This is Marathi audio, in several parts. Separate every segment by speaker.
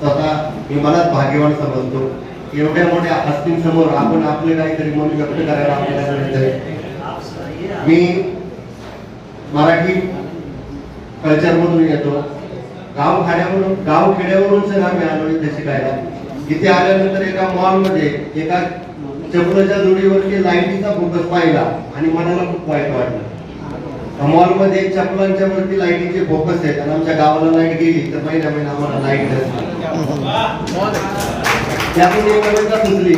Speaker 1: स्वतः मी मनात भाग्यवान समजतो. एवढ्या मोठ्या हस्तींसमोर आपण आपले काहीतरी मन व्यक्त करायला आपल्याला मिळतंय मी मराठी कल्चरमधून येतो. गाव खाड्यावरून गाव खेड्यावरून सगळं आम्ही आलो इथे शिकायला इथे आल्यानंतर एका मॉलमध्ये एका चपलाच्या जोडीवरती लाईटीचा फोकस पाहिला आणि मनाला खूप वाईट वाटलं. मॉलमध्ये चपलांच्या वरती लाईटीचे फोकस आहेत आणि आमच्या गावाला लाइट गेली तर महिना महिना आम्हाला लाइट त्यातून एक कविता सुचली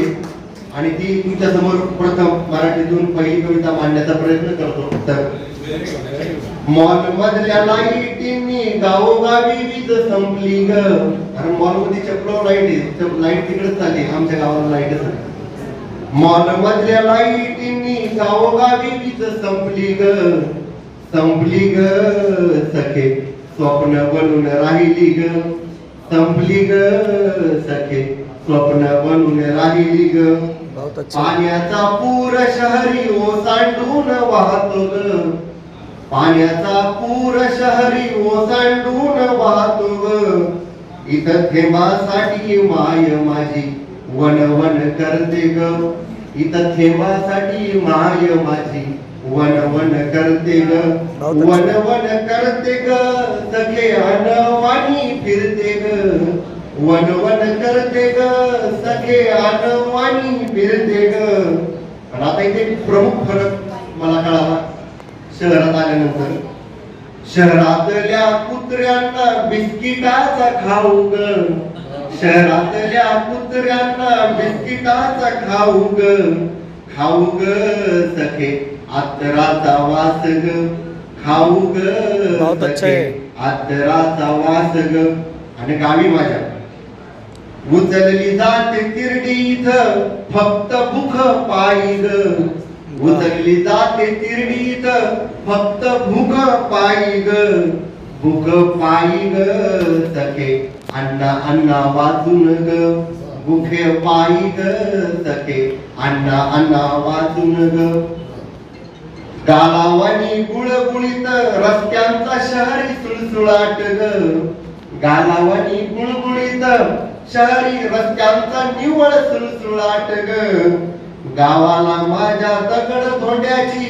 Speaker 1: आणि ती तुमच्यासमोर प्रथम मराठीतून पहिली कविता मांडण्याचा प्रयत्न करतो. तर मॉल मधल्या लाईटींनी गावोगावी वीज संपली ग. कारण मॉलमध्ये चपलो लाइट आहे. लाइट तिकडेच चालली आमच्या गावाला लाईटच आहे मॉल मधल्या लाईटींनी गावोगावी वीज संपली ग. संपली ग सखे स्वप्न बनून राहिली ग. संपली ग सखे स्वप्न बनून राहिली ग. पाण्याचा पूर शहरी ओसांडून वाहतो ग. पाण्याचा पूर शहरी ओसांडून वाहतो ग. इथं थेंबासाठी माय माझी वन वन करते ग. इथं थेंबासाठी माय माझी वन वन करते ग. वन वन करते ग सखे अनवाणी फिरते ग. वन वन करते ग सखे अनवाणी फिरते ग. पण आता इथे प्रमुख फरक मला कळाला. शहरात आल्यानंतर. शहरातल्या कुत्र्यांना बिस्किटाचा खाऊ ग. शहरातल्या कुत्र्यांना बिस्किटाचा खाऊ ग. खाऊ ग सखे. आतराचा वास ग खाऊ ग. आतराचा वास ग आणि गावी माझ्या. उचलली जाते तिरडी इथं फक्त भूक पायी ग. उचलली जाते तिरडी इथं फक्त भूक पायी ग. भूक पायी ग सखे. अण्णा अण्णा वाचून ग. भुखे पायी ग सखे. अण्णा अण्णा वाचून ग. गालावानी गुळगुळीत रस्त्यांचा शहरी सुळसुळाट ग. गालावानी गुळगुळीत शहरी रस्त्यांचा निव्वळ सुळसुळाट ग. गावाला माझ्या दगड धोंड्याची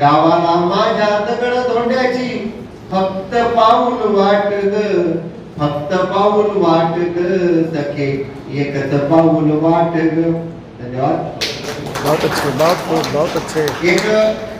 Speaker 1: गावाला माझ्या दगड धोंड्याची फक्त पाऊल वाट ग. फक्त पाऊल वाट ग सखे एकच पाऊल वाट ग. धन्यवाद.
Speaker 2: बहुत अच्छे बहुत बहुत बहुत अच्छे.
Speaker 1: एक